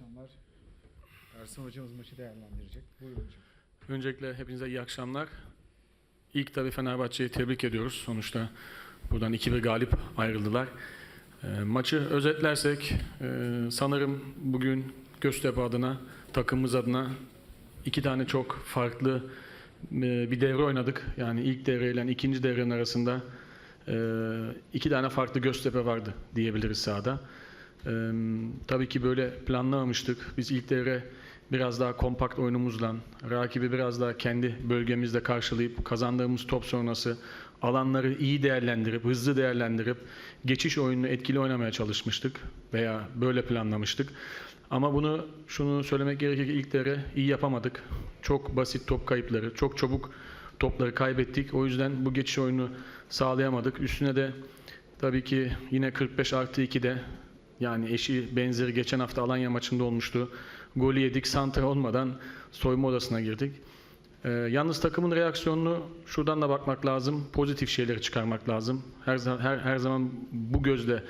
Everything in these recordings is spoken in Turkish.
akşamlar. Ersin hocamız maçı değerlendirecek. Buyurun hocam. Öncelikle hepinize iyi akşamlar. İlk tabii Fenerbahçe'yi tebrik ediyoruz. Sonuçta buradan 2-1 galip ayrıldılar. E, maçı özetlersek e, sanırım bugün Göztepe adına, takımımız adına iki tane çok farklı e, bir devre oynadık. Yani ilk devreyle ikinci devrenin arasında e, iki tane farklı Göztepe vardı diyebiliriz sahada. E, tabii ki böyle planlamamıştık. Biz ilk devre biraz daha kompakt oyunumuzla, rakibi biraz daha kendi bölgemizde karşılayıp kazandığımız top sonrası alanları iyi değerlendirip, hızlı değerlendirip geçiş oyununu etkili oynamaya çalışmıştık veya böyle planlamıştık. Ama bunu şunu söylemek gerekir ki ilk devre iyi yapamadık. Çok basit top kayıpları, çok çabuk topları kaybettik. O yüzden bu geçiş oyunu sağlayamadık. Üstüne de tabii ki yine 45 artı 2'de yani eşi benzeri geçen hafta Alanya maçında olmuştu. Golü yedik, santra olmadan soyma odasına girdik. Ee, yalnız takımın reaksiyonunu şuradan da bakmak lazım. Pozitif şeyleri çıkarmak lazım. Her, her, her zaman bu gözle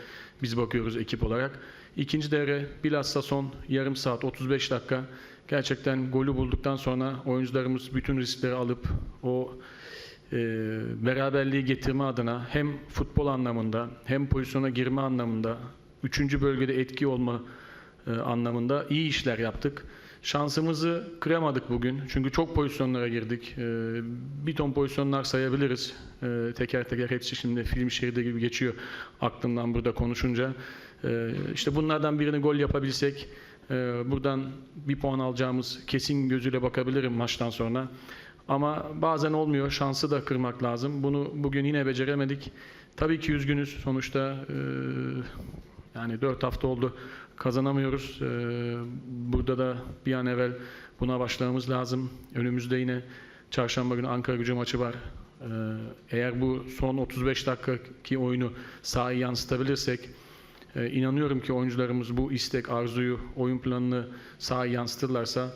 biz bakıyoruz ekip olarak. İkinci devre bilhassa son yarım saat 35 dakika gerçekten golü bulduktan sonra oyuncularımız bütün riskleri alıp o e, beraberliği getirme adına hem futbol anlamında hem pozisyona girme anlamında üçüncü bölgede etki olma e, anlamında iyi işler yaptık. Şansımızı kıramadık bugün. Çünkü çok pozisyonlara girdik. E, bir ton pozisyonlar sayabiliriz. E, teker teker hepsi şimdi film şeridi gibi geçiyor aklımdan burada konuşunca. E, işte bunlardan birini gol yapabilsek e, buradan bir puan alacağımız kesin gözüyle bakabilirim maçtan sonra. Ama bazen olmuyor. Şansı da kırmak lazım. Bunu bugün yine beceremedik. Tabii ki üzgünüz. Sonuçta e, yani 4 hafta oldu kazanamıyoruz. E, burada da bir an evvel buna başlamamız lazım. Önümüzde yine çarşamba günü Ankara gücü maçı var. E, eğer bu son 35 dakikaki oyunu sahaya yansıtabilirsek e, inanıyorum ki oyuncularımız bu istek, arzuyu, oyun planını sahaya yansıtırlarsa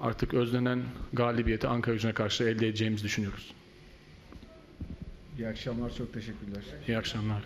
artık özlenen galibiyeti Ankara gücüne karşı elde edeceğimizi düşünüyoruz. İyi akşamlar. Çok teşekkürler. İyi akşamlar.